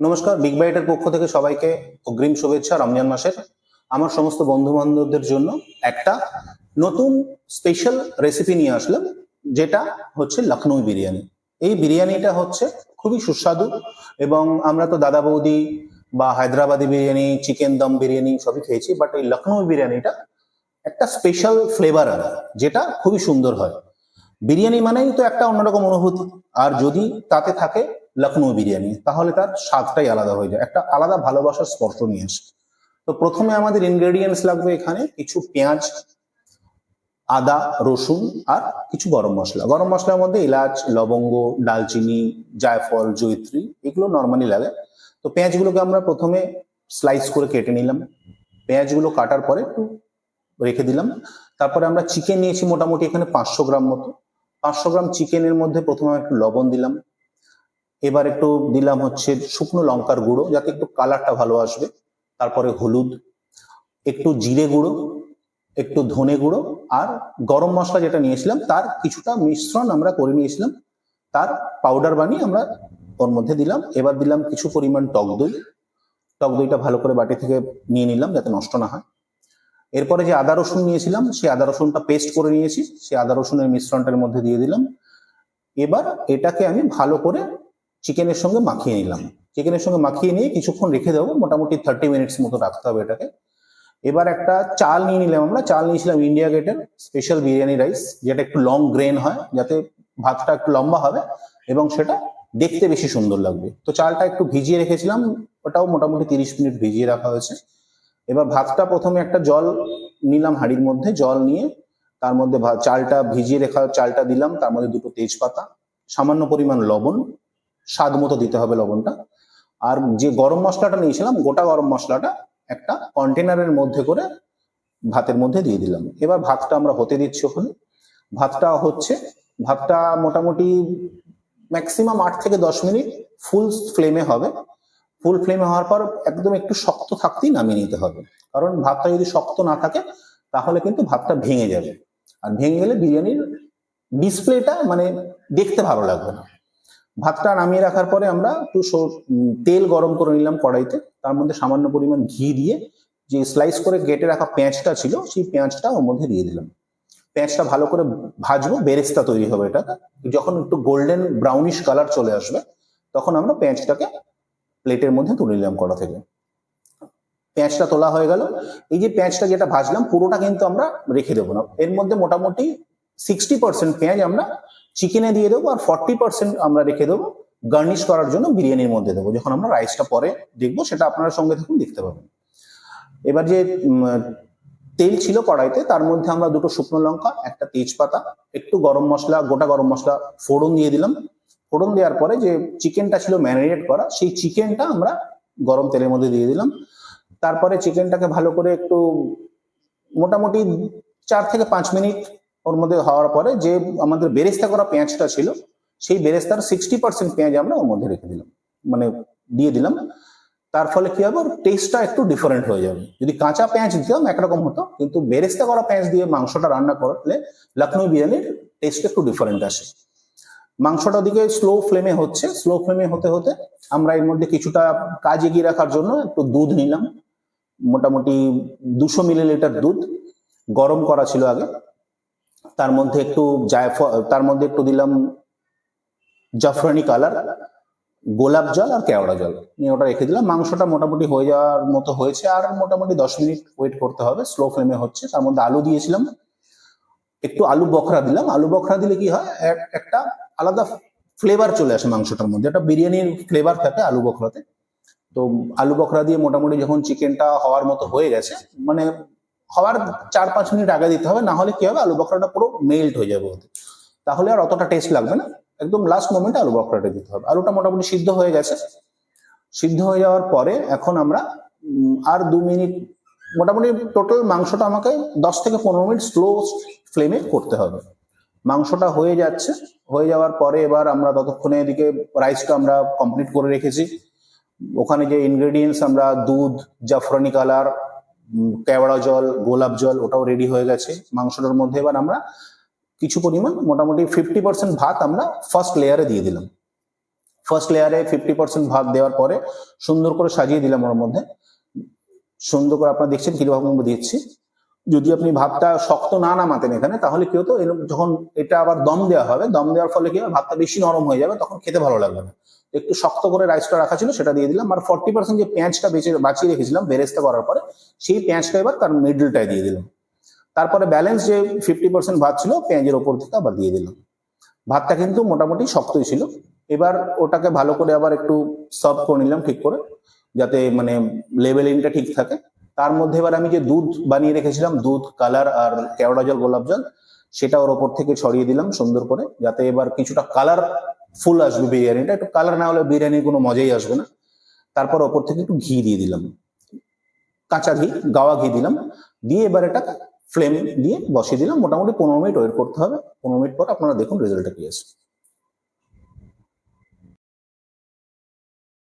নমস্কার বিগ বাইটের পক্ষ থেকে সবাইকে অগ্রিম শুভেচ্ছা রমজান মাসের। আমার সমস্ত বন্ধু বান্ধবদের জন্য একটা নতুন স্পেশাল রেসিপি নিয়ে আসলাম, যেটা হচ্ছে লখনৌ বিরিয়ানি। এই বিরিয়ানিটা হচ্ছে খুবই সুস্বাদু এবং আমরা তো দাদা বৌদি বা হায়দ্রাবাদি বিরিয়ানি, চিকেন দম বিরিয়ানি সবই খেয়েছি বাট এই লখনৌ বিরিয়ানিটা একটা স্পেশাল ফ্লেভার যেটা খুবই সুন্দর হয়। বিরিয়ানি মানেই তো একটা অন্যরকম অনুভূতি, আর যদি তাতে থাকে লখনৌ বিরিয়ানি, তাহলে তার স্বাদটাই আলাদা হয়ে যায়। একটা আলাদা ভালোবাসার স্পর্শ নিয়ে আসে। তো প্রথমে আমাদের ইনগ্রেডিয়েন্টস লাগবে এখানে কিছু পেঁয়াজ, আদা, রসুন আর কিছু গরম মশলা। গরম মশলার মধ্যে এলাচ, লবঙ্গ, ডালচিনি, জায়ফল জৈত্রী এগুলো নর্মালি লাগে। তো পেঁয়াজগুলোকে আমরা প্রথমে স্লাইস করে কেটে নিলাম। পেঁয়াজগুলো কাটার পরে একটু রেখে দিলাম। তারপরে আমরা চিকেন নিয়েছি মোটামুটি এখানে পাঁচশো গ্রাম মতো। পাঁচশো গ্রাম চিকেনের মধ্যে প্রথমে একটু লবণ দিলাম। এবার একটু দিলাম হচ্ছে শুকনো লঙ্কার গুঁড়ো, যাতে একটু কালারটা ভালো আসবে। তারপরে হলুদ, একটু জিরে গুঁড়ো, একটু ধনে গুঁড়ো, আর গরম মশলা যেটা নিয়েছিলাম, তার কিছুটা মিশ্রণ আমরা করে নিয়েছিলাম। তার পাউডার বানিয়ে আমরা ওর মধ্যে দিলাম। এবার দিলাম কিছু পরিমাণ টক দই। টক দইটা ভালো করে বাটি থেকে নিয়ে নিলাম, যাতে নষ্ট না হয়। এরপরে যে আদা রসুন নিয়েছিলাম সেই আদা রসুনটা পেস্ট করে নিয়েছি। সেই আদা রসুনের মিশ্রণটার মধ্যে দিয়ে দিলাম। এবার এটাকে আমি ভালো করে চিকেনের সঙ্গে মাখিয়ে নিলাম। চিকেনের সঙ্গে মাখিয়ে নিয়ে কিছুক্ষণ রেখে দেবো। মোটামুটি থার্টি মিনিটস মতো রাখতে হবে এটাকে। এবার একটা চাল নিয়ে নিলাম আমরা। চাল নিয়েছিলাম ইন্ডিয়া গেটের স্পেশাল বিরিয়ানি রাইস যেটা একটু লং গ্রেন হয়, যাতে ভাতটা একটু লম্বা হবে এবং সেটা দেখতে বেশি সুন্দর লাগবে। তো চালটা একটু ভিজিয়ে রেখেছিলাম, ওটাও মোটামুটি তিরিশ মিনিট ভিজিয়ে রাখা হয়েছে। এবার ভাতটা প্রথমে একটা জল নিলাম হাঁড়ির মধ্যে। জল নিয়ে তার মধ্যে চালটা ভিজিয়ে রেখা, চালটা দিলাম। তার মধ্যে দুটো তেজপাতা, সামান্য পরিমাণ লবণ স্বাদ মতো দিতে হবে লবণটা। আর যে গরম মশলাটা নিয়েছিলাম, গোটা গরম মশলাটা একটা কন্টেনারের মধ্যে করে ভাতের মধ্যে দিয়ে দিলাম। এবার ভাতটা আমরা হতে দিচ্ছি ওখানে। ভাতটা হচ্ছে, ভাতটা মোটামুটি ম্যাক্সিমাম আট থেকে দশ মিনিট ফুল ফ্লেমে হবে। ফুল ফ্লেমে হওয়ার পর একদম একটু শক্ত থাকতেই নামিয়ে নিতে হবে। কারণ ভাতটা যদি শক্ত না থাকে, তাহলে কিন্তু ভাতটা ভেঙে যাবে। আর ভেঙে গেলে বিরিয়ানির ডিসপ্লেটা মানে দেখতে ভালো লাগবে না। ভাতটা নামিয়ে রাখার পরে আমরা একটু তেল গরম করে নিলাম কড়াইতে। তার মধ্যে সামান্য পরিমাণ ঘি দিয়ে যে স্লাইস করে কেটে রাখা পেঁয়াজটা ছিল, সেই পেঁয়াজটা ওর মধ্যে দিয়ে দিলাম। পেঁয়াজটা ভালো করে ভাজবো, বেরেস্তা তৈরি হবে এটা যখন একটু গোল্ডেন ব্রাউনিশ কালার চলে আসবে, তখন আমরা পেঁয়াজটাকে প্লেটের মধ্যে তুলে নিলাম কড়া থেকে। পেঁয়াজটা তোলা হয়ে গেল। এই যে পেঁয়াজটা যেটা ভাজলাম, পুরোটা কিন্তু আমরা রেখে দেবো না। এর মধ্যে মোটামুটি সিক্সটি পার্সেন্ট পেঁয়াজ আমরা চিকেনে দিয়ে দেবো আর ফর্টি পার্সেন্ট আমরা রেখে দেবো গার্নিশ করার জন্য বিরিয়ানির মধ্যে দেবো, যখন আমরা রাইসটা পরে দেখব সেটা আপনারা সঙ্গে থাকুন দেখতে পাবেন। এবার যে তেল ছিল কড়াইতে, তার মধ্যে আমরা দুটো শুকনো লঙ্কা, একটা তেজপাতা, একটু গরম মশলা, গোটা গরম মশলা, ফোড়ন দিয়ে দিলাম। ফোড়ন দেওয়ার পরে যে চিকেনটা ছিল ম্যারিনেট করা, সেই চিকেনটা আমরা গরম তেলের মধ্যে দিয়ে দিলাম। তারপরে চিকেনটাকে ভালো করে একটু মোটামুটি চার থেকে পাঁচ মিনিট ওর মধ্যে হওয়ার পরে যে আমাদের বেরেস্তা করা পেঁয়াজটা ছিল, সেই বেরেস্তার সিক্সটি পার্সেন্ট পেঁয়াজ আমরা ওর মধ্যে রেখে দিলাম মানে দিয়ে দিলাম। তার ফলে কি হবে? টেস্টটা একটু ডিফারেন্ট হয়ে যাবে। যদি কাঁচা পেঁয়াজ দিতাম একরকম হতো, কিন্তু বেরেস্তা করা পেঁয়াজ দিয়ে মাংসটা রান্না করলে লখনৌ বিরিয়ানির টেস্ট একটু ডিফারেন্ট আসে। মাংসটা ওদিকে স্লো ফ্লেমে হচ্ছে। স্লো ফ্লেমে হতে হতে আমরা এর মধ্যে কিছুটা কাজ এগিয়ে রাখার জন্য একটু দুধ নিলাম। মোটামুটি দুশো মিলিলিটার দুধ। গরম করা ছিল আগে। তার মধ্যে একটু তার মধ্যে একটু দিলাম জাফরানি কালার গোলাপ জল আর কেওড়া জল। নিয়ে ওটা রেখে দিলাম। মাংসটা মোটামুটি হয়ে যাওয়ার মতো হয়েছে। আর মোটামুটি দশ মিনিট ওয়েট করতে হবে। স্লো ফ্লেমে হচ্ছে। তার মধ্যে আলু দিয়েছিলাম। একটু আলু বখরা দিলাম। আলু বখরা দিলে কি হয়? এক- একটা আলাদা ফ্লেভার চলে আসে মাংসটার মধ্যে। একটা বিরিয়ানির ফ্লেভার থাকে আলু বখরাতে। তো আলু বখরা দিয়ে মোটামুটি যখন চিকেনটা হওয়ার মতো হয়ে গেছে মানে হওয়ার চার পাঁচ মিনিট আগে দিতে হবে, না হলে কি হবে? আলু বখরাটা পুরো মেল্ট হয়ে যাবে ওতে। তাহলে আর অতটা টেস্ট লাগবে না। একদম লাস্ট মোমেন্টে আলু বখরাটা দিতে হবে। আলুটা মোটামুটি সিদ্ধ হয়ে গেছে। সিদ্ধ হয়ে যাওয়ার পরে এখন আমরা আর দু মিনিট, মোটামুটি টোটাল মাংসটা আমাকে দশ থেকে পনেরো মিনিট স্লো ফ্লেমে করতে হবে। মাংসটা হয়ে যাচ্ছে। হয়ে যাওয়ার পরে এবার আমরা ততক্ষণে এদিকে রাইসটা আমরা কমপ্লিট করে রেখেছি। ওখানে যে ইনগ্রেডিয়েন্টস আমরা দুধ, জাফরানি কালার কেওড়া জল, গোলাপ জল, ওটাও রেডি হয়ে গেছে। মাংসটার মধ্যে এবার আমরা কিছু পরিমাণ, মোটামুটি ফিফটি পার্সেন্ট ভাত আমরা ফার্স্ট লেয়ারে দিয়ে দিলাম। ফার্স্ট লেয়ারে ফিফটি পার্সেন্ট ভাত দেওয়ার পরে সুন্দর করে সাজিয়ে দিলাম ওর মধ্যে। সুন্দর করে আপনারা দেখছেন কীরকম দিচ্ছি। যদি আপনি ভাতটা শক্ত না নামাতেন এখানে, তাহলে কি হতো? যখন এটা আবার দম দেওয়া হবে, দম দেওয়ার ফলে কি হবে? ভাতটা বেশি নরম হয়ে যাবে, তখন খেতে ভালো লাগবে না। একটু শক্ত করে রাইসটা রাখা ছিল, সেটা দিয়ে দিলাম। আর ফর্টি পার্সেন্ট যে পেঁয়াজটা বেঁচে, বাঁচিয়ে রেখেছিলাম, বেরেস্তা করার পরে, সেই পেঁয়াজটা এবার তার মিডলটায় দিয়ে দিলাম। তারপরে ব্যালেন্স যে ফিফটি পার্সেন্ট ভাত ছিল, পেঁয়াজের ওপর থেকে আবার দিয়ে দিলাম। ভাতটা কিন্তু মোটামুটি শক্তই ছিল। এবার ওটাকে ভালো করে আবার একটু সার্ভ করে নিলাম ঠিক করে, যাতে মানে লেভেলিংটা ঠিক থাকে। তার মধ্যে এবার আমি যে দুধ বানিয়ে রেখেছিলাম, দুধ কালার আর কেওড়া জল, গোলাপ জল, সেটা ওর ওপর থেকে ছড়িয়ে দিলাম সুন্দর করে, যাতে এবার কিছুটা কালার ফুল আসবে বিরিয়ানিটা, একটু কালার না হলে বিরিয়ানির কোনো মজাই আসবে না। তারপর ওপর থেকে একটু ঘি দিয়ে দিলাম। কাঁচা ঘি, গাওয়া ঘি দিলাম। দিয়ে এবার এটা ফ্লেম দিয়ে বসিয়ে দিলাম। মোটামুটি পনেরো মিনিট ওয়েট করতে হবে। পনেরো মিনিট পর আপনারা দেখুন রেজাল্টটা কি আছে